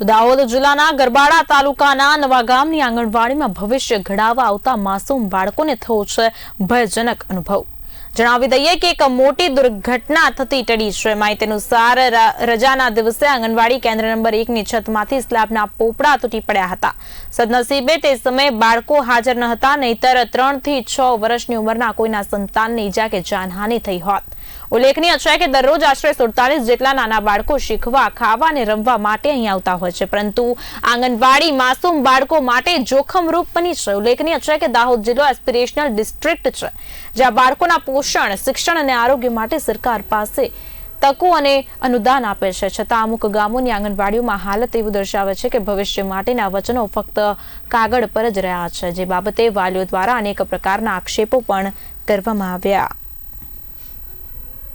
તો દાહોદ જિલ્લાના ગરબાડા તાલુકાના નવા ગામની આંગણવાડીમાં ભવિષ્ય ઘડાવા આવતા માસૂમ બાળકોને થયો છે ભયજનક અનુભવ. જણાવી દઈએ કે એક મોટી દુર્ઘટના થતી ટળી છે. માહિતી અનુસાર રજાના દિવસે આંગણવાડી કેન્દ્ર નંબર એકની છતમાંથી સ્લેબના પોપડા તૂટી પડ્યા હતા. સદનસીબે તે સમયે બાળકો હાજર ન હતા, નહીતર ત્રણથી છ વર્ષની ઉંમરના કોઈના સંતાનને ઈજા કે જાનહાનિ થઈ હોત. ઉલ્લેખનીય છે કે દરરોજ આશરે સુડતાલીસ જેટલા નાના બાળકો શીખવા, ખાવા અને રમવા માટે અહીં આવતા હોય છે. પરંતુ આંગણવાડી માસૂમ બાળકો માટે જોખમરૂપ બની છે. ઉલ્લેખનીય છે કે દાહોદ જિલ્લો એસ્પિરેશનલ ડિસ્ટ્રિક્ટ છે, જ્યાં બાળકોના પોષણ, શિક્ષણ અને આરોગ્ય માટે સરકાર પાસે તકો અને અનુદાન આપે છે. છતાં અમુક ગામોની આંગણવાડીઓમાં હાલત એવું દર્શાવે છે કે ભવિષ્ય માટેના વચનો ફક્ત કાગળ પર જ રહ્યા છે. જે બાબતે વાલીઓ દ્વારા અનેક પ્રકારના આક્ષેપો પણ કરવામાં આવ્યા.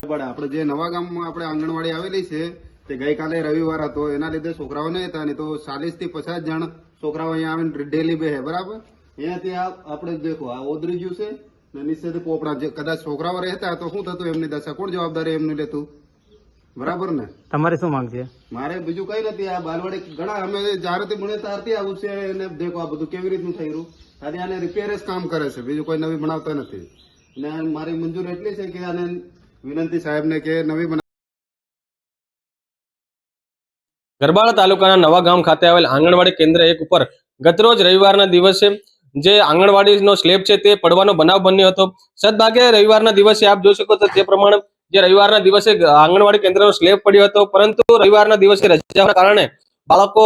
બરાબર આપણે જે નવા ગામમાં આપણે આંગણવાડી આવેલી છે તે ગઈકાલે રવિવાર હતો. એના લીધે છોકરાઓ નહીં હતા નહીં તો ચાલીસથી પચાસ જણ છોકરાઓ અહીંયા આવીને ડેલી બે બરાબર? અહીંયાથી આ આપણે દેખો આ ઓદરી ગયું છે ને નીચેથી પોપડા જે કદાચ છોકરાઓ રહેતા તો શું થતું એમની દશા? કોણ જવાબદારી એમની લેતું? બરાબર ને? તમારે શું માંગ છે? મારે બીજું કઈ નથી આ બાલવાડી ઘણા અમે જ્યારેથી ભણે ત્યારથી આવું છે અને દેખો આ બધું કેવી રીતનું થઈ રહ્યું. ખાલી આને રિપેર જ કામ કરે છે બીજું કોઈ નવી બનાવતા નથી. અને મારી મંજૂર એટલી છે કે આને વિનંતી સાહેબને કે નવી ગરબાડા તાલુકાના નવા ગામ ખાતે આવેલ આંગણવાડી કેન્દ્ર એક ઉપર ગતરોજ રવિવારના દિવસે જે આંગણવાડીનો સ્લેબ છે તે પડવાનો બનાવ બન્યો હતો. સદભાગે રવિવારના દિવસે આપ જોઈ શકો છો તે પ્રમાણે જે રવિવારના દિવસે આંગણવાડી કેન્દ્રનો સ્લેબ પડ્યો હતો, પરંતુ રવિવારના દિવસે રજાના કારણે બાળકો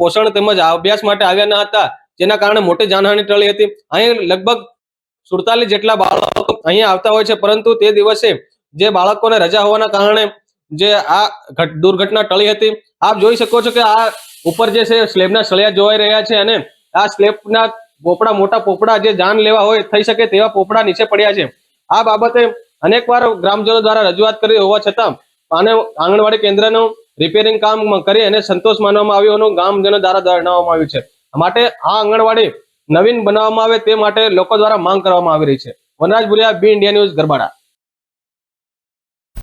પોષણ તેમજ અભ્યાસ માટે આવ્યા ન હતા, જેના કારણે મોટી જાનહાનિ ટળી હતી. અહીં લગભગ સુડતાલીસ જેટલા બાળકો અહીંયા આવતા હોય છે, પરંતુ તે દિવસે જે બાળકોને રજા હોવાના કારણે જે આ ઘટ- દુર્ઘટના ટળી હતી, આપ જોઈ શકો છો કે આ ઉપર જે છે સ્લેબના સળિયા જોવાઈ રહ્યા છે અને આ સ્લેબના પોપડા, મોટા પોપડા જે જાન લેવા હોય, થઈ શકે તેવા પોપડા નીચે પડ્યા છે. આ બાબતે અનેકવાર ગ્રામજનો દ્વારા રજૂઆત કરી હોવા છતાં આને આંગણવાડી કેન્દ્રનું રિપેરિંગ કામ કરી અને સંતોષ માનવામાં આવ્યો એનું ગ્રામજનો દ્વારા જણાવવામાં આવ્યું છે. માટે આ આંગણવાડી નવીન બનાવવામાં આવે તે માટે લોકો દ્વારા માંગ કરવામાં આવી રહી છે. Vanraj Buriya B India news Garbada.